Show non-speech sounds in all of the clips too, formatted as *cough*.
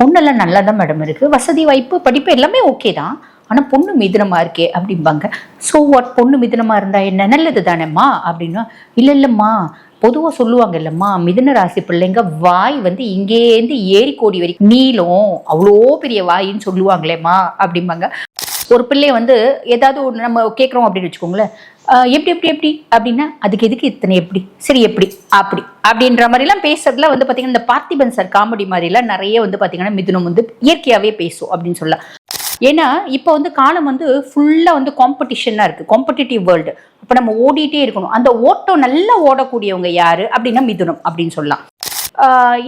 பொண்ணெல்லாம் நல்லா தான் மேடம் இருக்கு. வசதி வாய்ப்பு படிப்பு எல்லாமே ஓகே தான். ஆனா பொண்ணு மிதனமாக இருக்கே அப்படிம்பாங்க. ஸோ வாட் பொண்ணு மிதனமாக இருந்தா என்ன? நல்லது தானேம்மா? அப்படின்னா இல்ல இல்லம்மா. பொதுவா சொல்லுவாங்க இல்லைம்மா மிதன ராசி பிள்ளைங்க வாய் வந்து இங்கேருந்து ஏரி கோடி வரைக்கும் நீளம். அவ்வளோ பெரிய வாயின்னு சொல்லுவாங்களேம்மா? அப்படிம்பாங்க. ஒரு பிள்ளை வந்து ஏதாவது ஒன்று நம்ம கேட்குறோம் அப்படின்னு வச்சுக்கோங்களேன் எப்படி எப்படி எப்படி? அப்படின்னா அதுக்கு எதுக்கு இத்தனை எப்படி? சரி எப்படி? அப்படி. அப்படின்ற மாதிரிலாம் பேசுறதுல வந்து பார்த்தீங்கன்னா இந்த பார்த்திபன் சார் காமெடி மாதிரிலாம் நிறைய வந்து பார்த்தீங்கன்னா மிதுனம் வந்து இயற்கையாகவே பேசும் அப்படின்னு சொல்லலாம். ஏன்னா இப்போ வந்து காலம் வந்து ஃபுல்லாக வந்து காம்படிஷனாக இருக்குது காம்படிட்டிவ் வேர்ல்டு அப்போ நம்ம ஓடிட்டே இருக்கணும். அந்த ஓட்டம் நல்லா ஓடக்கூடியவங்க யார்? அப்படின்னா மிதுனம் அப்படின்னு சொல்லலாம்.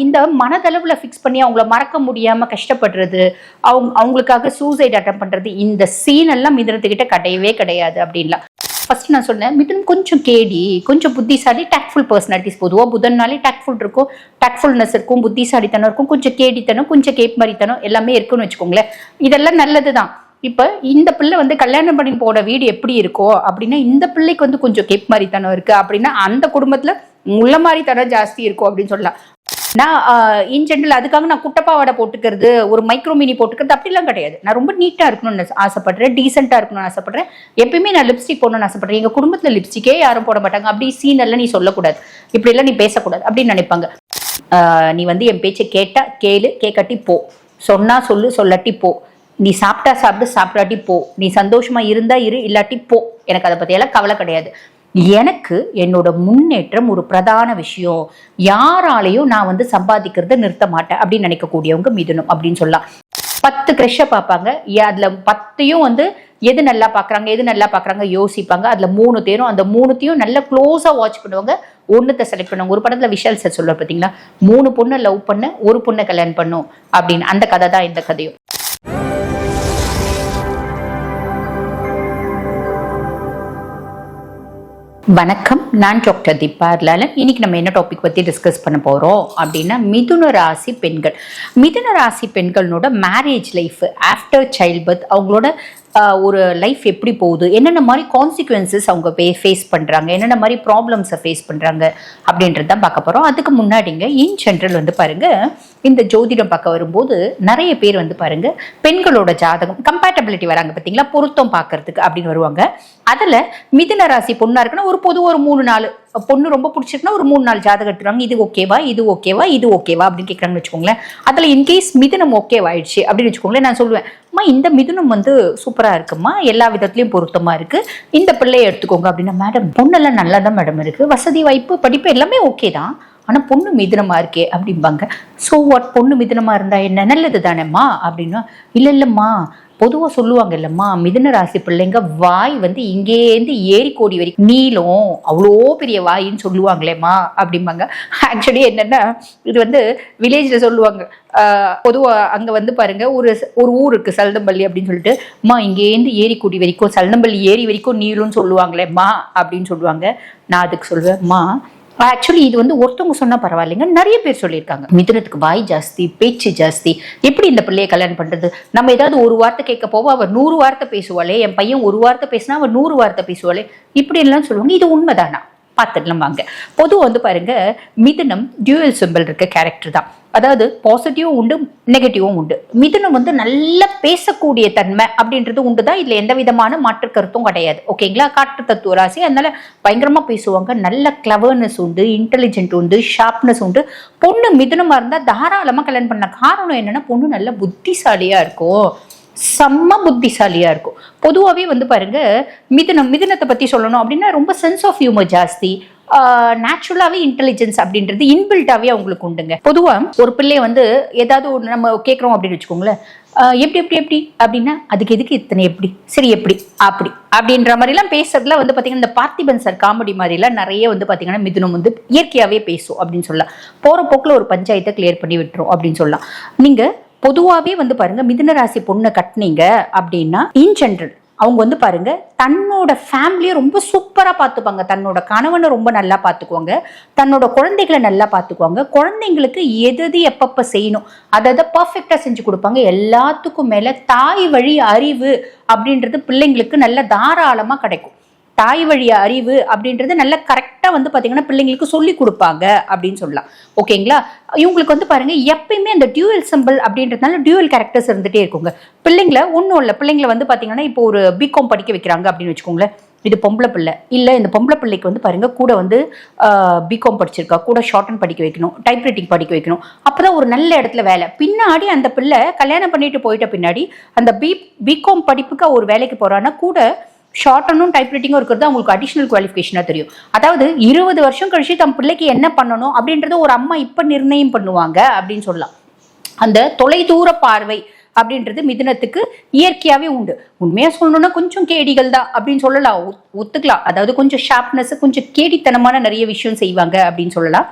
இந்த மனதளவில் ஃபிக்ஸ் பண்ணி அவங்கள மறக்க முடியாமல் கஷ்டப்படுறது அவங்க அவங்களுக்காக சூசைட் அட்டம் பண்ணுறது இந்த சீன் எல்லாம் மிதனத்துக்கிட்ட கிடையவே கிடையாது அப்படின்லாம். ஃபர்ஸ்ட் நான் சொன்னேன் மிதுன் கொஞ்சம் கேடி கொஞ்சம் புத்திசாலி டேக்ஃபுல் பர்சனாலிட்டிஸ் பொதுவாக புதன்னாலே டேக்ஃபுல் இருக்கும் டேக்ஃபுல்னஸ் இருக்கும் புத்திசாலித்தனம் இருக்கும் கொஞ்சம் கேடித்தனம் கொஞ்சம் கேப் மாதிரித்தனம் எல்லாமே இருக்குன்னு வச்சுக்கோங்களேன். இதெல்லாம் நல்லது தான் இப்போ இந்த பிள்ளை வந்து கல்யாணம் பண்ணி போட வீடு எப்படி இருக்கோ அப்படின்னா இந்த பிள்ளைக்கு வந்து கொஞ்சம் கேப் மாதிரித்தனம் இருக்கு அப்படின்னா அந்த குடும்பத்துல முள்ள மாதிரித்தனம் ஜாஸ்தி இருக்கும் அப்படின்னு சொல்லலாம். நான் இன் ஜென்ரல் அதுக்காக நான் குட்டப்பாவாடை போட்டுக்கிறது ஒரு மைக்ரோ மினி போட்டுக்கிறது அப்படிலாம் கிடையாது. நான் ரொம்ப நீட்டாக இருக்கணும்னு ஆசைப்படுறேன் டீசெண்டாக இருக்கணும்னு ஆசைப்படுறேன். எப்பயுமே நான் லிப்ஸ்டிக் போடணும்னு ஆசைப்படுறேன். எங்கள் குடும்பத்தில் லிப்ஸ்டிக்கே யாரும் போட மாட்டாங்க. அப்படி சீனெல்லாம் நீ சொல்லக்கூடாது. இப்படிலாம் நீ பேசக்கூடாது அப்படின்னு நினைப்பாங்க. ஆஹ் நீ வந்து என் பேச்சை கேட்டா கேளு கேட்காட்டி போ. சொன்னா சொல்லு சொல்லாட்டி போ. நீ சாப்பிட்டா சாப்பிட்டு சாப்பிடாட்டி போ. நீ சந்தோஷமா இருந்தா இரு இல்லாட்டி போ. எனக்கு அதை பத்தியெல்லாம் கவலை கிடையாது. எனக்கு என்னோட முன்னேற்றம் ஒரு பிரதான விஷயம். யாராலையும் நான் வந்து சம்பாதிக்கிறத நிறுத்த மாட்டேன் அப்படின்னு நினைக்கக்கூடியவங்க மிதுனம் அப்படின்னு சொல்லலாம். பத்து கிரஷை பார்ப்பாங்க. அதில் அதுல பத்தையும் வந்து எது நல்லா பார்க்குறாங்க எது நல்லா பார்க்குறாங்க யோசிப்பாங்க. அதில் மூணு தேரும் அந்த மூணுத்தையும் நல்லா க்ளோஸாக வாட்ச் பண்ணுவாங்க. ஒன்றுத்தை செலக்ட் பண்ணுவாங்க. ஒரு படத்தில் விஷால் சார் சொல்லுவார் பார்த்தீங்களா மூணு பொண்ணை லவ் பண்ண ஒரு பொண்ணை கல்யாணம் பண்ணும் அப்படின்னு. அந்த கதை தான் இந்த கதையும். வணக்கம். நான் டாக்டர் தீபா அர்லாலன். இன்னைக்கு நம்ம என்ன டாபிக் பற்றி டிஸ்கஸ் பண்ண போகிறோம் அப்படின்னா மிதுன ராசி பெண்கள். மிதுன ராசி பெண்களோட marriage life after child birth அவங்களோட ஒரு லைஃப் எப்படி போகுது? என்னென்ன மாதிரி கான்சிக்வன்சஸ் அவங்க ஃபேஸ் பண்ணுறாங்க என்னென்ன மாதிரி ப்ராப்ளம்ஸை ஃபேஸ் பண்ணுறாங்க அப்படின்றது தான் பார்க்க போகிறோம் அதுக்கு முன்னாடிங்க இன் ஜென்ரல் வந்து பாருங்க இந்த ஜோதிடம் பார்க்க வரும்போது நிறைய பேர் வந்து பாருங்கள் பெண்களோட ஜாதகம் கம்பேட்டபிலிட்டி வராங்க பார்த்தீங்களா? பொருத்தம் பார்க்கறதுக்கு அப்படின்னு வருவாங்க. அதில் மிதுன ராசி பொண்ணாக இருக்குன்னா ஒரு பொதுவாக ஒரு மூணு நாலு பொண்ணு ரொம்ப பிடிச்சிருக்குன்னா ஒரு மூணு நாள் ஜாதகம் எடுத்துருவாங்க. இது ஓகேவா? இது ஓகேவா? இது ஓகேவா? அப்படின்னு கேட்குறாங்கன்னு வச்சுக்கோங்களேன். அதில் இன்கேஸ் மிதுனம் ஓகேவாயிடுச்சு அப்படின்னு வச்சுக்கோங்களேன். நான் சொல்லுவேன் அம்மா இந்த மிதுனம் வந்து சூப்பராக இருக்குமா? எல்லா விதத்துலையும் பொருத்தமாக இருக்குது இந்த பிள்ளையை எடுத்துக்கோங்க அப்படின்னா மேடம் பொண்ணெல்லாம் நல்லா தான் மேடம் இருக்குது வசதி வாய்ப்பு படிப்பு எல்லாமே ஓகே தான். ஆனால் பொண்ணு மிதனமாக இருக்கே அப்படிம்பாங்க. ஸோ வாட் பொண்ணு மிதனமாக இருந்தால் என்ன? நல்லது தானேம்மா அப்படின்னா இல்லை இல்லைம்மா. பொதுவா சொல்லுவாங்க இல்லம்மா மிதுன ராசி பிள்ளைங்க வாய் வந்து இங்கேருந்து ஏரி கோடி வரைக்கும் நீளம். அவ்வளோ பெரிய வாயின்னு சொல்லுவாங்களேம்மா அப்படிம்பாங்க. ஆக்சுவலி என்னன்னா இது வந்து வில்லேஜில் சொல்லுவாங்க. பொதுவாக பொதுவா அங்க வந்து பாருங்க ஒரு ஒரு ஊர் இருக்கு சல்தம்பள்ளி அப்படின்னு சொல்லிட்டு அம்மா இங்கேருந்து ஏரி கூடி வரைக்கும் சல்தம்பள்ளி ஏரி வரைக்கும் நீளும்னு சொல்லுவாங்களேம்மா அப்படின்னு சொல்லுவாங்க. நான் அதுக்கு சொல்லுவேன் அம்மா ஆக்சுவலி இது வந்து ஒருத்தவங்க சொன்னா பரவாயில்லைங்க. நிறைய பேர் சொல்லியிருக்காங்க. மிதுனத்துக்கு வாய் ஜாஸ்தி பேச்சு ஜாஸ்தி. எப்படி இந்த பிள்ளையை கல்யாணம் பண்றது? நம்ம ஏதாவது ஒரு வார்த்தை கேட்க போவோம் அவ நூறு வார்த்தை பேசுவாளே என் பையன் ஒரு வார்த்தை பேசினா அவ நூறு வார்த்தை பேசுவாளே இப்படி எல்லாம் சொல்லுவாங்க. இது உண்மைதானா? பார்த்துடலாம் வாங்க பொதுவாக வந்து பாருங்க மிதுனம் டியூவல் சிம்பிள் இருக்க கேரக்டர் தான். அதாவது பாசிட்டிவும் உண்டு நெகட்டிவும் உண்டு. மிதுனம் வந்து நல்லா பேசக்கூடிய தன்மை அப்படின்றது உண்டு தான். இதில் எந்த விதமான மாற்று கருத்தும் கிடையாது. ஓகேங்களா காற்று தத்துவ ராசி. அதனால பயங்கரமா பேசுவாங்க. நல்ல கிளவர்னஸ் உண்டு இன்டெலிஜென்ட் உண்டு ஷார்ப்னஸ் உண்டு. பொண்ணு மிதுனமா இருந்தா தாராளமா கல்யாணம் பண்ண காரணம் என்னன்னா பொண்ணு நல்ல புத்திசாலியா இருக்கும். செம்ம புத்திசாலியா இருக்கும். பொதுவாகவே வந்து பாருங்க மிதுனம் மிதுனத்தை பத்தி சொல்லணும் அப்படின்னா ரொம்ப சென்ஸ் ஆஃப் ஹியூமர் ஜாஸ்தி. நேச்சுரலாகவே இன்டெலிஜென்ஸ் அப்படின்றது இன்பில்ட்டாகவே அவங்களுக்கு உண்டுங்க. பொதுவாக ஒரு பிள்ளைய வந்து ஏதாவது ஒன்று நம்ம கேட்குறோம் அப்படின்னு வச்சுக்கோங்களேன் எப்படி எப்படி எப்படி அப்படின்னா அதுக்கு எதுக்கு இத்தனை எப்படி? சரி எப்படி? அப்படி. அப்படின்ற மாதிரிலாம் பேசுறதுல வந்து பார்த்தீங்கன்னா இந்த பார்த்திபன் சார் காமெடி மாதிரிலாம் நிறைய வந்து பார்த்தீங்கன்னா மிதுனம் வந்து இயற்கையாகவே பேசும் அப்படின்னு சொல்லலாம். போகிற போக்கில் ஒரு பஞ்சாயத்தை கிளியர் பண்ணி விட்டுரும் அப்படின்னு சொல்லலாம். நீங்கள் பொதுவாகவே வந்து பாருங்க மிதுனராசி பொண்ணை கட்டினீங்க அப்படின்னா இன் ஜென்ரல் அவங்க வந்து பாருங்க தன்னோட ஃபேமிலியை ரொம்ப சூப்பராக பார்த்துப்பாங்க. தன்னோட கணவனை ரொம்ப நல்லா பார்த்துக்குவாங்க. தன்னோட குழந்தைகளை நல்லா பார்த்துக்குவாங்க. குழந்தைங்களுக்கு எது எது எப்பப்ப செய்யணும் அதை அதை பர்ஃபெக்டாக செஞ்சு கொடுப்பாங்க. எல்லாத்துக்கும் மேலே தாய் வழி அறிவு அப்படின்றது பிள்ளைங்களுக்கு நல்ல தாராளமாக கிடைக்கும். தாய் வழி அறிவு அப்படின்றது நல்ல கரெக்டாக வந்து பார்த்தீங்கன்னா பிள்ளைங்களுக்கு சொல்லி கொடுப்பாங்க அப்படின்னு சொல்லலாம். ஓகேங்களா இவங்களுக்கு வந்து பாருங்க எப்பயுமே அந்த டியூவல் சிம்பிள் அப்படின்றதுனால டியூவல் கேரக்டர்ஸ் இருந்துகிட்டே இருக்குங்க. பிள்ளைங்கள ஒன்றும் இல்லை. பிள்ளைங்களை வந்து பார்த்தீங்கன்னா இப்போ ஒரு பிகாம் படிக்க வைக்கிறாங்க அப்படின்னு வச்சுக்கோங்களேன். இது பொம்பளை பிள்ளை. இல்லை இந்த பொம்பளை பிள்ளைக்கு வந்து பாருங்க கூட வந்து பிகாம் படிச்சிருக்கா. கூட ஷார்ட் படிக்க வைக்கணும் டைப்ரைட்டிங் படிக்க வைக்கணும். அப்பதான் ஒரு நல்ல இடத்துல வேலை. பின்னாடி அந்த பிள்ளை கல்யாணம் பண்ணிட்டு போயிட்ட பின்னாடி அந்த பி பிகாம் படிப்புக்கு ஒரு வேலைக்கு போறான்னா கூட ஷார்ட்டனும் டைப்ரைட்டிங்கும் இருக்கிறது அவங்களுக்கு அடிஷனல் குவாலிஃபிகேஷனாக தெரியும். அதாவது இருபது வருஷம் கழிச்சு தம் பிள்ளைக்கு என்ன பண்ணணும் அப்படின்றத ஒரு அம்மா இப்போ நிர்ணயம் பண்ணுவாங்க அப்படின்னு சொல்லலாம். அந்த தொலைதூர பார்வை அப்படின்றது மிதுனத்துக்கு இயற்கையாகவே உண்டு. உண்மையாக சொல்லணும்னா கொஞ்சம் கேடிகள் தான் அப்படின்னு சொல்லலாம். ஒத்- ஒத்துக்கலாம். அதாவது கொஞ்சம் ஷார்ப்னஸ் கொஞ்சம் கேடித்தனமான நிறைய விஷயம் செய்வாங்க அப்படின்னு சொல்லலாம்.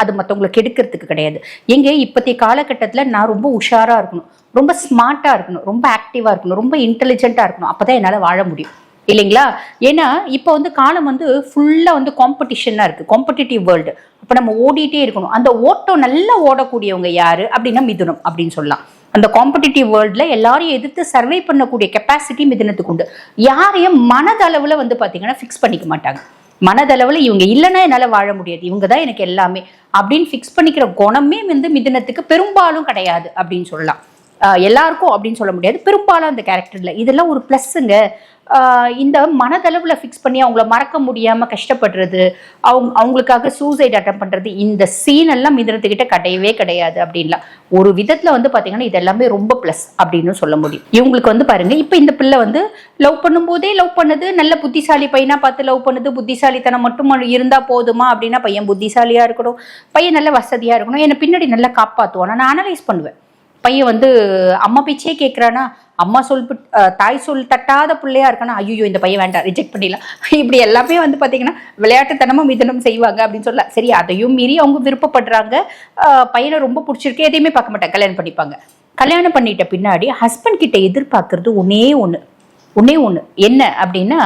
அது மற்றவங்களுக்கு எடுக்கிறதுக்கு கிடையாது. எங்க இப்போதைய காலகட்டத்தில் நான் ரொம்ப உஷாராக இருக்கணும். ரொம்ப ஸ்மார்ட்டாக இருக்கணும். ரொம்ப ஆக்டிவாக இருக்கணும். ரொம்ப இன்டெலிஜென்ட்டாக இருக்கணும். அப்போ தான் என்னால் வாழ முடியும். இல்லைங்களா? ஏன்னா இப்போ வந்து காலம் வந்து ஃபுல்லாக வந்து காம்படிஷனாக இருக்குது காம்படிட்டிவ் வேர்ல்டு அப்போ நம்ம ஓடிட்டே இருக்கணும். அந்த ஓட்டம் நல்லா ஓடக்கூடியவங்க யார்? அப்படின்னா மிதுனம் அப்படின்னு சொல்லலாம். அந்த காம்படிட்டிவ் வேர்ல்டில் எல்லாரையும் எதிர்த்து சர்வே பண்ணக்கூடிய கெப்பாசிட்டி மிதுனத்துக்கு உண்டு. யாரையும் மனதளவில் வந்து பார்த்தீங்கன்னா ஃபிக்ஸ் பண்ணிக்க மாட்டாங்க. மனதளவில் இவங்க இல்லைன்னா என்னால் வாழ முடியாது. இவங்க தான் எனக்கு எல்லாமே. அப்படின்னு ஃபிக்ஸ் பண்ணிக்கிற குணமே வந்து மிதினத்துக்கு பெரும்பாலும் கிடையாது அப்படின்னு சொல்லலாம். எல்லாருக்கும் அப்படின்னு சொல்ல முடியாது. பெரும்பாலும் அந்த கேரக்டரில். இதெல்லாம் ஒரு ப்ளஸ்ஸுங்க. இந்த மனதளவில் ஃபிக்ஸ் பண்ணி அவங்கள மறக்க முடியாமல் கஷ்டப்படுறது அவங்க அவங்களுக்காக சூசைட் அட்டம் பண்ணுறது இந்த சீன் எல்லாம் மிதனத்துக்கிட்ட கிடையவே கிடையாது அப்படின்லாம். ஒரு விதத்தில் வந்து பார்த்தீங்கன்னா இது எல்லாமே ரொம்ப ப்ளஸ் அப்படின்னு சொல்ல முடியும். இவங்களுக்கு வந்து பாருங்கள் இப்போ இந்த பிள்ளை வந்து லவ் பண்ணும்போதே லவ் பண்ணுது நல்ல புத்திசாலி பையனாக பார்த்து லவ் பண்ணுது புத்திசாலித்தனம் மட்டும் இருந்தால் போதுமா அப்படின்னா பையன் புத்திசாலியாக இருக்கணும். பையன் நல்ல வசதியாக இருக்கணும். என்னை பின்னாடி நல்லா காப்பாற்றுவான் நான் அனலைஸ் பண்ணுவேன். பையன் வந்து அம்மா பேச்சே கேட்குறானா அம்மா சொல் தாய் சொல் தட்டாத பிள்ளையா இருக்கானா? ஐயோ இந்த பையன் வேண்டாம் ரிஜெக்ட் பண்ணிடலாம். *laughs* இப்படி எல்லாமே வந்து பார்த்தீங்கன்னா விளையாட்டுத்தனமும் மிதனம் செய்வாங்க அப்படின்னு சொல்லலாம். சரி அதையும் மீறி அவங்க விருப்பப்படுறாங்க. பையனை ரொம்ப பிடிச்சிருக்கு எதையுமே பார்க்க மாட்டாங்க. கல்யாணம் பண்ணிப்பாங்க. கல்யாணம் பண்ணிட்ட பின்னாடி ஹஸ்பண்ட் கிட்ட எதிர்பார்க்கறது ஒன்னே ஒன்று ஒன்னே ஒன்று என்ன அப்படின்னா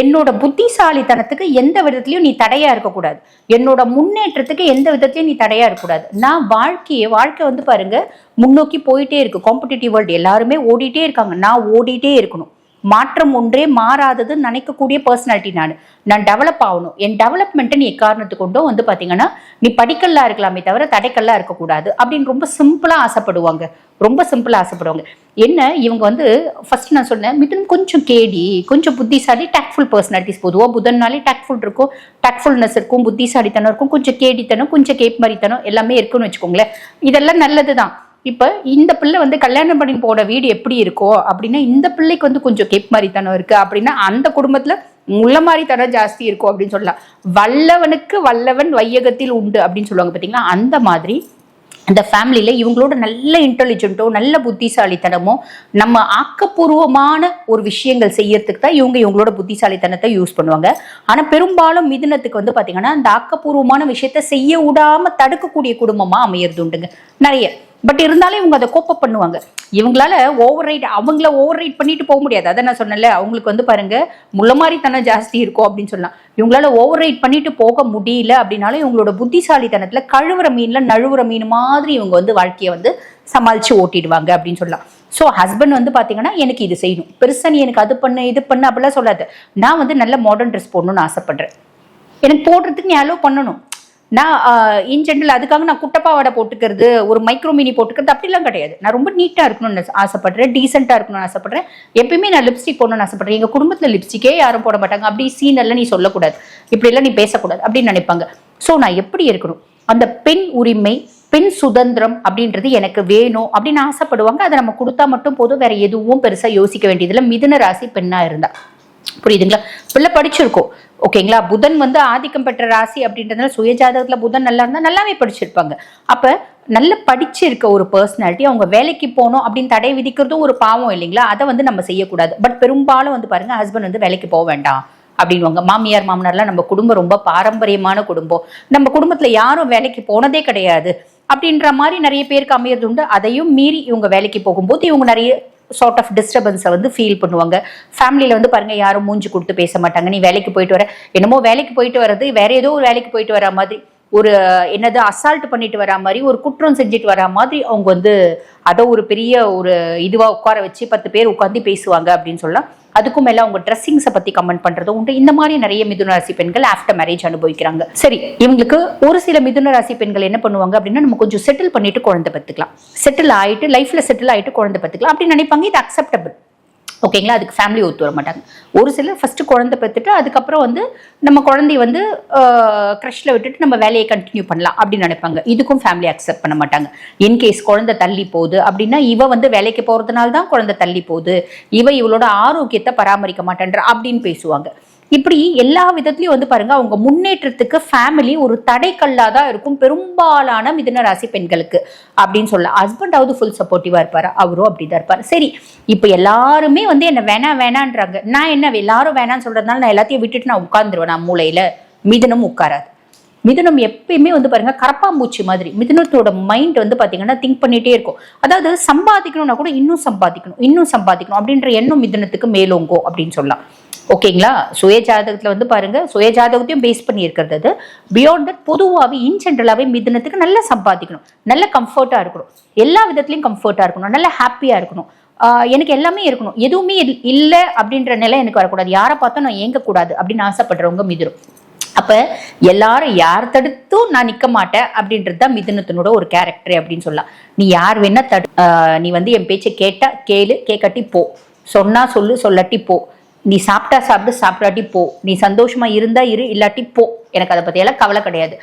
என்னோட புத்திசாலித்தனத்துக்கு எந்த விதத்துலையும் நீ தடையா இருக்கக்கூடாது. என்னோட முன்னேற்றத்துக்கு எந்த விதத்துலையும் நீ தடையா இருக்கக்கூடாது. நான் வாழ்க்கையை வாழ்க்கை வந்து பாருங்க முன்னோக்கி போயிட்டே இருக்கு. காம்படிட்டிவ் வேர்ல்டு எல்லாருமே ஓடிட்டே இருக்காங்க. நான் ஓடிட்டே இருக்கணும். மாற்றம் ஒன்றே மாறாததுன்னு நினைக்கக்கூடிய பர்சனாலிட்டி நான். நான் டெவலப் ஆகணும். என் டெவலப்மெண்ட்டை நீ எக்காரணத்து கொண்டும் வந்து பார்த்தீங்கன்னா நீ படிக்கல்லாம் இருக்கலாமே தவிர தடைக்கல்லாம் இருக்கக்கூடாது அப்படின்னு ரொம்ப சிம்பிளாக ஆசைப்படுவாங்க. ரொம்ப சிம்பிளாக ஆசைப்படுவாங்க. என்ன இவங்க வந்து ஃபர்ஸ்ட் நான் சொன்னேன் மிதுன் கொஞ்சம் கேடி கொஞ்சம் புத்திசாலி டேக்ஃபுல் பர்சனாலிட்டிஸ் பொதுவாக புதன்னாலே டேக்ஃபுல் இருக்கும் டேக்ஃபுல்னஸ் இருக்கும் புத்திசாலித்தனம் இருக்கும் கொஞ்சம் கேடித்தனம் கொஞ்சம் கேப் மாதிரித்தனம் எல்லாமே இருக்குன்னு வச்சுக்கோங்களேன். இதெல்லாம் நல்லது தான் இப்போ இந்த பிள்ளை வந்து கல்யாணம் பண்ணி போன வீடு எப்படி இருக்கோ அப்படின்னா இந்த பிள்ளைக்கு வந்து கொஞ்சம் கேப் மாதிரித்தனம் இருக்கு. அப்படின்னா அந்த குடும்பத்துல முள்ள மாதிரி தனம் ஜாஸ்தி இருக்கும் அப்படின்னு சொல்லலாம். வல்லவனுக்கு வல்லவன் வையகத்தில் உண்டு அப்படின்னு சொல்லுவாங்க பார்த்தீங்களா அந்த மாதிரி அந்த ஃபேமிலியில் இவங்களோட நல்ல இன்டெலிஜென்ட்டோ நல்ல புத்திசாலித்தனமோ நம்ம ஆக்கப்பூர்வமான ஒரு விஷயங்கள் செய்யறதுக்கு தான் இவங்க இவங்களோட புத்திசாலித்தனத்தை யூஸ் பண்ணுவாங்க. ஆனால் பெரும்பாலும் மிதுனத்துக்கு வந்து பார்த்தீங்கன்னா அந்த ஆக்கப்பூர்வமான விஷயத்த செய்ய விடாம தடுக்கக்கூடிய குடும்பமாக அமையறது உண்டுங்க நிறைய. பட் இருந்தாலும் இவங்க அதை கோப்பப் பண்ணுவாங்க. இவங்களால ஓவர் ரைட் அவங்கள ஓவர் ரைட் பண்ணிட்டு போக முடியாது. அதை நான் சொன்னேன்ல அவங்களுக்கு வந்து பாருங்க முள்ள மாதிரி தனம் ஜாஸ்தி இருக்கும் அப்படின்னு சொல்லலாம் இவங்களால ஓவர் ரைட் பண்ணிட்டு போக முடியல அப்படின்னாலும் இவங்களோட புத்திசாலித்தனத்துல கழுவுற மீன்ல நழுவுற மீன் மாதிரி இவங்க வந்து வாழ்க்கையை வந்து சமாளிச்சு ஓட்டிடுவாங்க அப்படின்னு சொல்லலாம். ஸோ ஹஸ்பண்ட் வந்து பார்த்தீங்கன்னா எனக்கு இது செய்யணும். பெருசா நீ எனக்கு அது பண்ணு இது பண்ணு அப்படிலாம் சொல்லாது. நான் வந்து நல்ல மாடர்ன் ட்ரெஸ் போடணும்னு ஆசைப்படுறேன். எனக்கு போடுறதுக்கு நீ அலோவ் பண்ணணும். நான் இன் ஜென்ரல் அதுக்காக நான் குட்டப்பாவாடை போட்டுக்கிறது ஒரு மைக்ரோ மினி போட்டுக்கிறது அப்படிலாம் கிடையாது. நான் ரொம்ப நீட்டாக இருக்கணும்னு ஆசைப்படுறேன் டீசெண்டாக இருக்கணும்னு ஆசைப்படுறேன். எப்பயுமே நான் லிப்ஸ்டிக் போடணும்னு ஆசைப்படுறேன். எங்கள் குடும்பத்தில் லிப்ஸ்டிக்கே யாரும் போட மாட்டாங்க. அப்படி சீனெல்லாம் நீ சொல்லக்கூடாது. இப்படிலாம் நீ பேசக்கூடாது அப்படின்னு நினைப்பாங்க. ஸோ நான் எப்படி இருக்கணும்? அந்த பெண் உரிமை பெண் சுதந்திரம் அப்படின்றது எனக்கு வேணும் அப்படின்னு ஆசைப்படுவாங்க. அதை நம்ம கொடுத்தா மட்டும் போதும். வேற எதுவும் பெருசாக யோசிக்க வேண்டியதில்லை. மிதுன ராசி பெண்ணாக இருந்தா. புரியுதுங்களா? பிள்ளை படிச்சிருக்கோம். ஓகேங்களா? புதன் வந்து ஆதிக்கம் பெற்ற ராசி அப்படின்றதுனால சுயஜாதகத்துல புதன் நல்லா இருந்தா நல்லாவே படிச்சிருப்பாங்க. அப்ப நல்ல படிச்சிருக்க ஒரு பர்சனாலிட்டி அவங்க வேலைக்கு போகணும் அப்படின்னு தடை விதிக்கிறதும் ஒரு பாவம் இல்லைங்களா? அதை வந்து நம்ம செய்யக்கூடாது. பட் பெரும்பாலும் வந்து பாருங்க ஹஸ்பண்ட் வந்து வேலைக்கு போக வேண்டாம் அப்படின்வாங்க மாமியார் மாமனார்லாம் நம்ம குடும்பம் ரொம்ப பாரம்பரியமான குடும்பம். நம்ம குடும்பத்துல யாரும் வேலைக்கு போனதே கிடையாது. அப்படின்ற மாதிரி நிறைய பேருக்கு அமையறது உண்டு அதையும் மீறி இவங்க வேலைக்கு போகும்போது இவங்க நிறைய சார்ட் ஆஃப் டிஸ்டர்பன்ஸை வந்து ஃபீல் பண்ணுவாங்க. ஃபேமிலியில் வந்து பாருங்கள் யாரும் மூஞ்சி கொடுத்து பேச மாட்டாங்க. நீ வேலைக்கு போயிட்டு வர. என்னமோ வேலைக்கு போயிட்டு வர்றது வேற ஏதோ ஒரு வேலைக்கு போயிட்டு வர மாதிரி. ஒரு என்னது அசால்ட் பண்ணிட்டு வரா மாதிரி ஒரு குற்றம் செஞ்சுட்டு வரா மாதிரி அவங்க வந்து அதை ஒரு பெரிய ஒரு இதுவாக உட்கார வச்சு பத்து பேர் உட்காந்து பேசுவாங்க அப்படின்னு சொல்லலாம். அதுக்கும் மேல அவங்க ட்ரெஸ்ஸிங்ஸை பத்தி கமெண்ட் பண்றது உண்டு. இந்த மாதிரி நிறைய மிதுன ராசி பெண்கள் ஆஃப்டர் மேரேஜ் அனுபவிக்கிறாங்க. சரி இவங்களுக்கு ஒரு சில மிதுன ராசி பெண்கள் என்ன பண்ணுவாங்க அப்படின்னா நம்ம கொஞ்சம் செட்டில் பண்ணிட்டு குழந்தை பத்துக்கலாம். செட்டில் ஆயிட்டு லைஃப்ல செட்டில் ஆயிட்டு குழந்தை பத்துக்கலாம். அப்படின்னு நினைப்பாங்க இது அக்செப்டபிள் ஓகேங்களா? அதுக்கு ஃபேமிலி ஒத்து வர மாட்டாங்க. ஒரு சிலர் ஃபஸ்ட்டு குழந்தை பெற்றுட்டு அதுக்கப்புறம் வந்து நம்ம குழந்தைய வந்து க்ரஷில் விட்டுட்டு நம்ம வேலையை கண்டினியூ பண்ணலாம் அப்படின்னு நினைப்பாங்க. இதுக்கும் ஃபேமிலி அக்செப்ட் பண்ண மாட்டாங்க. இன்கேஸ் குழந்தை தள்ளி போகுது அப்படின்னா இவ வந்து வேலைக்கு போகிறதுனால தான் குழந்தை தள்ளி போகுது. இவ இவளோட ஆரோக்கியத்தை பராமரிக்க மாட்டேன்ற அப்படின்னு பேசுவாங்க. இப்படி எல்லா விதத்துலயும் வந்து பாருங்க அவங்க முன்னேற்றத்துக்கு ஃபேமிலி ஒரு தடைக்கல்லா தான் இருக்கும். பெரும்பாலான மிதுன ராசி பெண்களுக்கு அப்படின்னு சொல்ல ஹஸ்பண்டாவது ஃபுல் சப்போர்ட்டிவா இருப்பாரு அவரும் அப்படிதான் இருப்பாரு. சரி இப்போ எல்லாருமே வந்து என்ன வேணா வேணான்றாங்க. நான் என்ன எல்லாரும் வேணான்னு சொல்றதுனால நான் எல்லாத்தையும் விட்டுட்டு நான் உட்கார்ந்துருவேன்? நான் மூளையில மிதுனம் உட்காராது. மிதுனம் எப்பயுமே வந்து பாருங்க கரப்பாம்பூச்சி மாதிரி மிதுனத்தோட மைண்ட் வந்து பாத்தீங்கன்னா திங்க் பண்ணிட்டே இருக்கும். அதாவது சம்பாதிக்கணும்னா கூட இன்னும் சம்பாதிக்கணும் இன்னும் சம்பாதிக்கணும் அப்படின்ற எண்ணம் மிதுனத்துக்கு மேலோங்கும் அப்படின்னு சொல்லலாம். ஓகேங்களா? சுய ஜாதகத்தில் வந்து பாருங்க சுய ஜாதகத்தையும் பேஸ் பண்ணி இருக்கிறது அது பியாண்ட் தட் பொதுவாகவே இன் ஜென்ரலாகவே மிதுனத்துக்கு நல்லா சம்பாதிக்கணும். நல்ல கம்ஃபர்ட்டாக இருக்கணும். எல்லா விதத்துலையும் கம்ஃபர்ட்டாக இருக்கணும். நல்ல ஹாப்பியாக இருக்கணும். எனக்கு எல்லாமே இருக்கணும். எதுவுமே இல்- இல்லை அப்படின்ற நிலை எனக்கு வரக்கூடாது. யாரை பார்த்தா நான் ஏங்கக்கூடாது அப்படின்னு ஆசைப்படுறவங்க மிதிரும் அப்போ எல்லாரும் யார் தடுத்தும் நான் நிற்க மாட்டேன் அப்படின்றது தான் மிதுனத்தினோட ஒரு கேரக்டர் அப்படின்னு சொல்லலாம். நீ யார் வேணா தடு நீ வந்து என் பேச்சை கேட்டால் கேளு கேட்காட்டி போ. சொன்னா சொல்லு சொல்லாட்டி போ. நீ சாப்பிட்டா சாப்பிட்டு சாப்பிட்டாட்டி போ. நீ சந்தோஷமா இருந்தா இரு இல்லாட்டி போ. எனக்கு அதை பத்தியெல்லாம் கவலை கிடையாது.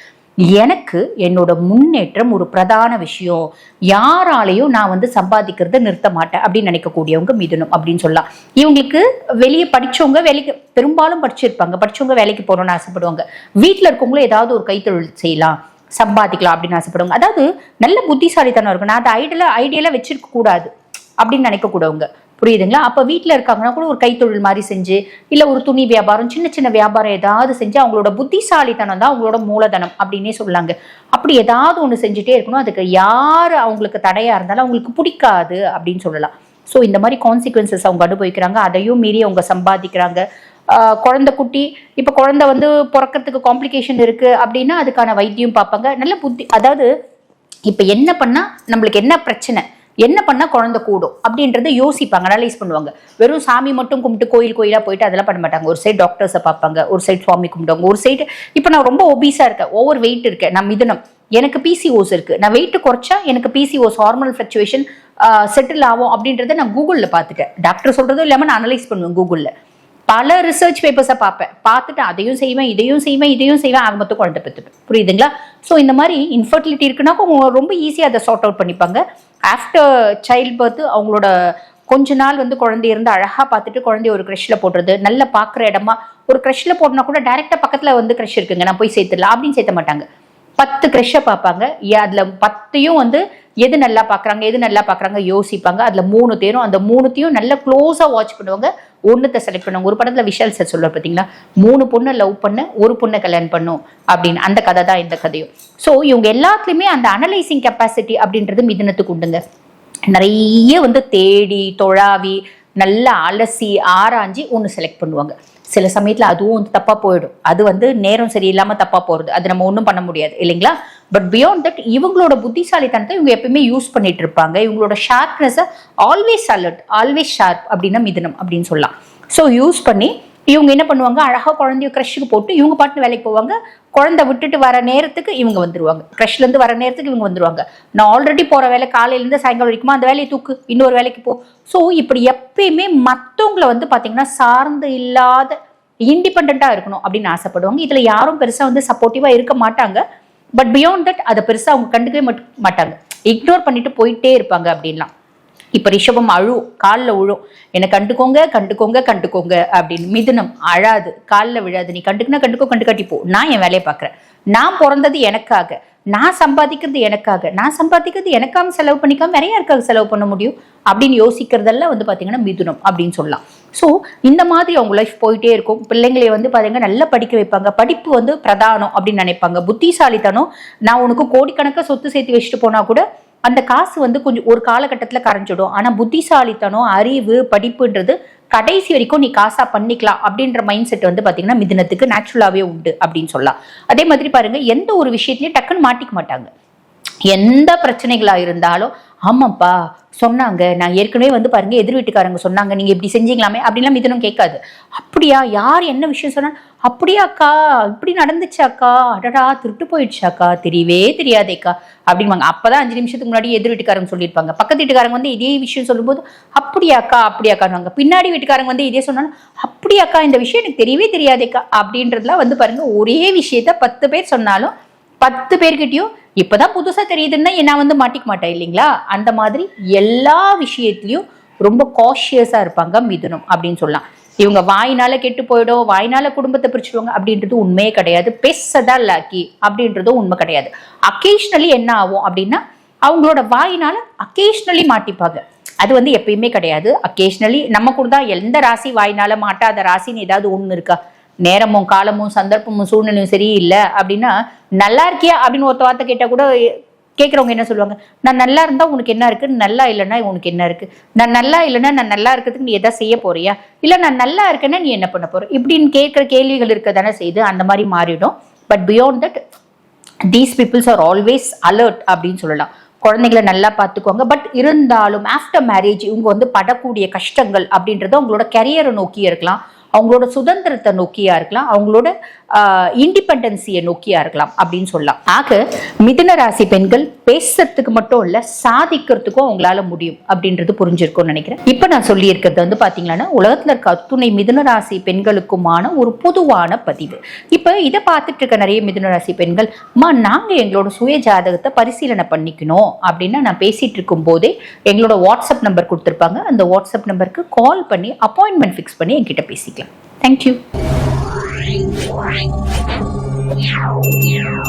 எனக்கு என்னோட முன்னேற்றம் ஒரு பிரதான விஷயம். யாராலையும் நான் வந்து சம்பாதிக்கிறத நிறுத்த மாட்டேன் அப்படின்னு நினைக்கக்கூடியவங்க மிதுனம் அப்படின்னு சொல்லலாம். இவங்களுக்கு வெளியே படிச்சவங்க வேலைக்கு பெரும்பாலும் படிச்சிருப்பாங்க. படிச்சவங்க வேலைக்கு போகணும்னு ஆசைப்படுவாங்க. வீட்டில் இருக்கவங்களும் ஏதாவது ஒரு கைத்தொழில் செய்யலாம். சம்பாதிக்கலாம் அப்படின்னு ஆசைப்படுவாங்க. அதாவது நல்ல புத்திசாலித்தனம் இருக்கும் நான் அதை ஐடியலா ஐடியலா வச்சிருக்க கூடாது அப்படின்னு நினைக்கக்கூடவங்க புரியுதுங்களா? அப்போ வீட்டில் இருக்காங்கன்னா கூட ஒரு கைத்தொழில் மாதிரி செஞ்சு இல்லை ஒரு துணி வியாபாரம் சின்ன சின்ன வியாபாரம் ஏதாவது செஞ்சு அவங்களோட புத்திசாலித்தனம் தான் அவங்களோட மூலதனம் அப்படின்னே சொல்லாங்க. அப்படி ஏதாவது ஒன்று செஞ்சுட்டே இருக்கணும். அதுக்கு யார் அவங்களுக்கு தடையாக இருந்தாலும் அவங்களுக்கு பிடிக்காது அப்படின்னு சொல்லலாம். ஸோ இந்த மாதிரி கான்சிக்வன்சஸ் அவங்க அனுபவிக்கிறாங்க. அதையும் மீறி அவங்க சம்பாதிக்கிறாங்க. குழந்தை குட்டி இப்போ குழந்தை வந்து பிறக்கிறதுக்கு காம்ப்ளிகேஷன் இருக்குது அப்படின்னா அதுக்கான வைத்தியம் பார்ப்பாங்க. நல்ல புத்தி அதாவது இப்போ என்ன பண்ணால் நம்மளுக்கு என்ன பிரச்சனை? என்ன பண்ணால் குழந்தை கூடும் அப்படின்றத யோசிப்பாங்க அனலைஸ் பண்ணுவாங்க. வெறும் சாமி மட்டும் கும்பிட்டு கோயில் கோயிலாக போயிட்டு அதெல்லாம் பண்ண மாட்டாங்க. ஒரு சைடு டாக்டர்ஸை பார்ப்பாங்க ஒரு சைடு சுவாமி கும்பிடுவாங்க ஒரு சைடு இப்போ நான் ரொம்ப ஒபீஸாக இருக்கேன் ஓவர் வெயிட் இருக்கேன் நான் மிதுனம். எனக்கு பிசிஓஸ் இருக்குது நான் வெயிட் குறைச்சா எனக்கு பிசிஓஸ் ஹார்மோனல் ஃப்ளக்சுவேஷன் செட்டில் ஆகும் அப்படின்றத நான் கூகுளில் பார்த்துட்டேன். டாக்டர் சொல்கிறதும் இல்லாமல் நான் அனலைஸ் பண்ணுவேன் கூகுளில் பல ரிசர்ச் பேப்பர்ஸை பார்ப்பேன். பார்த்துட்டு அதையும் செய்வேன் இதையும் செய்வேன் இதையும் செய்வேன். ஆக மொத்தம் குழந்தை பெற்றுப்பேன் புரியுதுங்களா? ஸோ இந்த மாதிரி இன்ஃபர்டிலிட்டி இருக்குன்னா ரொம்ப ஈஸியாக அதை சார்ட் அவுட் பண்ணிப்பாங்க. ஆஃப்டர் சைல்ட் பர்த் அவங்களோட கொஞ்ச நாள் வந்து குழந்தை இருந்து அழகாக பார்த்துட்டு குழந்தைய ஒரு க்ரெஷ்ல போடுறது நல்ல பார்க்குற இடமா ஒரு க்ரெஷ்ல போடனா கூட டேரெக்டாக பக்கத்தில் வந்து க்ரெஷ் இருக்குங்க. நான் போய் சேர்த்துடலாம் அப்படின்னு சேர்த்த மாட்டாங்க. பத்து க்ரெஷ்ஷை பார்ப்பாங்க. ஏ- அதுல பத்தையும் வந்து எது நல்லா பார்க்குறாங்க எது நல்லா பார்க்குறாங்க யோசிப்பாங்க. அதில் மூணு தேரும் அந்த மூணுத்தையும் நல்லா க்ளோஸாக வாட்ச் பண்ணுவாங்க. ஒன்றுத்தை செலக்ட் பண்ணுவாங்க. ஒரு படத்தில் விஷால் சார் சொல்லுவார் பார்த்தீங்களா மூணு பொண்ணை லவ் பண்ண ஒரு பொண்ணை கல்யாணம் பண்ணும் அப்படின்னு. அந்த கதை தான் இந்த கதையும். ஸோ இவங்க எல்லாத்துலேயுமே அந்த அனலைசிங் கெப்பாசிட்டி அப்படின்றது மிதனத்துக்கு உண்டுங்க. நிறைய வந்து தேடி தொழாவி நல்லா அலசி ஆராய்ஞ்சி ஒன்று செலக்ட் பண்ணுவாங்க. சில சமயத்தில் அதுவும் வந்து தப்பாக போயிடும். அது வந்து நேரம் சரியில்லாமல் தப்பாக போகிறது அது நம்ம ஒன்றும் பண்ண முடியாது. இல்லைங்களா? பட் பியாண்ட் தட் இவங்களோட புத்திசாலித்தனத்தை இவங்க எப்பயுமே யூஸ் பண்ணிட்டு இருப்பாங்க. இவங்களோட ஷார்ப்னஸை ஆல்வேஸ் அலர்ட் ஆல்வேஸ் ஷார்ப் அப்படின்னா மிதனம் அப்படின்னு சொல்லலாம். ஸோ யூஸ் பண்ணி இவங்க என்ன பண்ணுவாங்க? அழகாக குழந்தைய க்ரஷ்ஷுக்கு போட்டு இவங்க பாட்டு வேலைக்கு போவாங்க. குழந்தை விட்டுட்டு வர நேரத்துக்கு இவங்க வந்துருவாங்க. க்ரஷ்லேருந்து வர நேரத்துக்கு இவங்க வந்துருவாங்க. நான் ஆல்ரெடி போகிற வேலை காலையிலேருந்து சாயங்காலம் வரைக்குமா? அந்த வேலையை தூக்கு. இன்னொரு வேலைக்கு போ. ஸோ இப்படி எப்பயுமே மற்றவங்களை வந்து பார்த்தீங்கன்னா சார்ந்து இல்லாத இண்டிபெண்ட்டாக இருக்கணும் அப்படின்னு ஆசைப்படுவாங்க. இதில் யாரும் பெருசாக வந்து சப்போர்ட்டிவாக இருக்க மாட்டாங்க. பட் பியாண்ட் தட் அதை பெருசாக அவங்க கண்டுக்கவே மாட்டாங்க. இக்னோர் பண்ணிட்டு போயிட்டே இருப்பாங்க அப்படின்லாம். இப்ப ரிஷபம் அழு காலில் விழும் என்னை கண்டுக்கோங்க கண்டுக்கோங்க கண்டுக்கோங்க அப்படின்னு மிதுனம் அழாது காலில் விழாது. நீ கண்டுக்குனா கண்டுக்கோ கண்டுக்காட்டி போ. நான் என் வேலையை பார்க்குறேன். நான் பிறந்தது எனக்காக. நான் சம்பாதிக்கிறது எனக்காக. நான் சம்பாதிக்கிறது எனக்காக செலவு பண்ணிக்காம வேற யாருக்காக செலவு பண்ண முடியும்? அப்படின்னு யோசிக்கிறதெல்லாம் வந்து பார்த்தீங்கன்னா மிதுனம் அப்படின்னு சொல்லலாம். ஸோ இந்த மாதிரி அவங்க லைஃப் போயிட்டே இருக்கும். பிள்ளைங்களை வந்து பார்த்தீங்கன்னா நல்லா படிக்க வைப்பாங்க. படிப்பு வந்து பிரதானம் அப்படின்னு நினைப்பாங்க. புத்திசாலித்தனம். நான் உனக்கு கோடிக்கணக்காக சொத்து சேர்த்து வச்சுட்டு போனால் கூட அந்த காசு வந்து கொஞ்சம் ஒரு காலகட்டத்தில் கரைஞ்சிடும். ஆனால் புத்திசாலித்தனம் அறிவு படிப்புன்றது கடைசி வரைக்கும் நீ காசா பண்ணிக்கலாம் அப்படின்ற மைண்ட் செட் வந்து பார்த்தீங்கன்னா மிதினத்துக்கு நேச்சுரலாகவே உண்டு அப்படின்னு சொல்லலாம். அதே மாதிரி பாருங்க எந்த ஒரு விஷயத்துலையும் டக்குன்னு மாட்டிக்க மாட்டாங்க. எந்த பிரச்சனைகளா இருந்தாலும் ஆமாப்பா சொன்னாங்க. நான் ஏற்கனவே வந்து பாருங்க எதிர் வீட்டுக்காரங்க சொன்னாங்க. நீங்க இப்படி செஞ்சீங்களாமே அப்படிலாம் மிதனும் கேட்காது. அப்படியா? யார் என்ன விஷயம் சொன்னா அப்படியாக்கா இப்படி நடந்துச்சாக்கா? அடடா திருட்டு போயிடுச்சாக்கா? தெரியவே தெரியாதேக்கா அப்படிம்பாங்க. அப்பதான் அஞ்சு நிமிஷத்துக்கு முன்னாடி எதிர் வீட்டுக்காரங்க சொல்லியிருப்பாங்க. பக்கத்து வீட்டுக்காரங்க வந்து இதே விஷயம் சொல்லும்போது அப்படியாக்கா அப்படியாக்கான்னு பின்னாடி வீட்டுக்காரங்க வந்து இதே சொன்னாலும் அப்படியாக்கா இந்த விஷயம் எனக்கு தெரியவே தெரியாதேக்கா அப்படின்றதுலாம் வந்து பாருங்க ஒரே விஷயத்த பத்து பேர் சொன்னாலும் பத்து பேர்கிட்டயும் இப்பதான் புதுசா தெரியுதுன்னா நான் வந்து மாட்டிக்க மாட்டேன் இல்லைங்களா? அந்த மாதிரி எல்லா விஷயத்திலயும் ரொம்ப காஷியஸா இருப்பாங்க மிதுனம் அப்படின்னு சொல்லலாம். இவங்க வாயினால கெட்டு போயிடும் வாயினால குடும்பத்தை பிரிச்சுடுவாங்க அப்படின்றது உண்மையே கிடையாது. பெஸ்ஸதா லாக்கி அப்படின்றதும் உண்மை கிடையாது. அக்கேஷ்னலி என்ன ஆகும் அப்படின்னா அவங்களோட வாயினால அக்கேஷ்னலி மாட்டிப்பாங்க. அது வந்து எப்பயுமே கிடையாது. அக்கேஷ்னலி நம்ம கூட தான் எந்த ராசி வாயினால மாட்டாத ராசின்னு ஏதாவது ஒன்று இருக்கா? நேரமும் காலமும் சந்தர்ப்பமும் சூழ்நிலையும் சரியில்லை அப்படின்னா நல்லா இருக்கியா? அப்படின்னு ஒருத்த வார்த்தை கேட்டால் கூட கேட்குறவங்க என்ன சொல்லுவாங்க நான் நல்லா இருந்தால் உனக்கு என்ன இருக்கு? நல்லா இல்லைன்னா உனக்கு என்ன இருக்கு? நான் நல்லா இல்லைன்னா நான் நல்லா இருக்கிறதுக்கு நீ எதாவது செய்ய போறியா? இல்லை நான் நல்லா இருக்கேன்னா நீ என்ன பண்ண போற? இப்படின்னு கேட்குற கேள்விகள் இருக்க தானே செய்து அந்த மாதிரி மாறிடும். But beyond that these peoples are always alert அப்படின்னு சொல்லலாம். குழந்தைங்களை நல்லா பார்த்துக்கோங்க. பட் இருந்தாலும் ஆஃப்டர் மேரேஜ் இவங்க வந்து படக்கூடிய கஷ்டங்கள் அப்படின்றது அவங்களோட கரியரை நோக்கி இருக்கலாம். அவங்களோட சுதந்திரத்தை நோக்கியா இருக்கலாம் அவங்களோட இண்டிபெண்டன்சியை நோக்கியா இருக்கலாம் அப்படின்னு சொல்லலாம். ஆக மிதுன ராசி பெண்கள் பேசுறதுக்கு மட்டும் இல்ல சாதிக்கிறதுக்கும் அவங்களால முடியும் அப்படின்றது புரிஞ்சிருக்கும்னு நினைக்கிறேன். இப்ப நான் சொல்லி இருக்கிறது வந்து பாத்தீங்கன்னா உலகத்துல இருக்க அத்துணை மிதுன ராசி பெண்களுக்குமான ஒரு பொதுவான பதிவு. இப்ப இதை பார்த்துட்டு இருக்க நிறைய மிதுன ராசி பெண்கள் அம்மா நாங்க எங்களோட சுய ஜாதகத்தை பரிசீலனை பண்ணிக்கணும். அப்படின்னு நான் பேசிட்டு இருக்கும் போதே எங்களோட வாட்ஸ்அப் நம்பர் கொடுத்துருப்பாங்க. அந்த வாட்ஸ்அப் நம்பருக்கு கால் பண்ணி அப்பாயின்மெண்ட் ஃபிக்ஸ் பண்ணி என்கிட்ட பேசிக்கலாம். Thank you.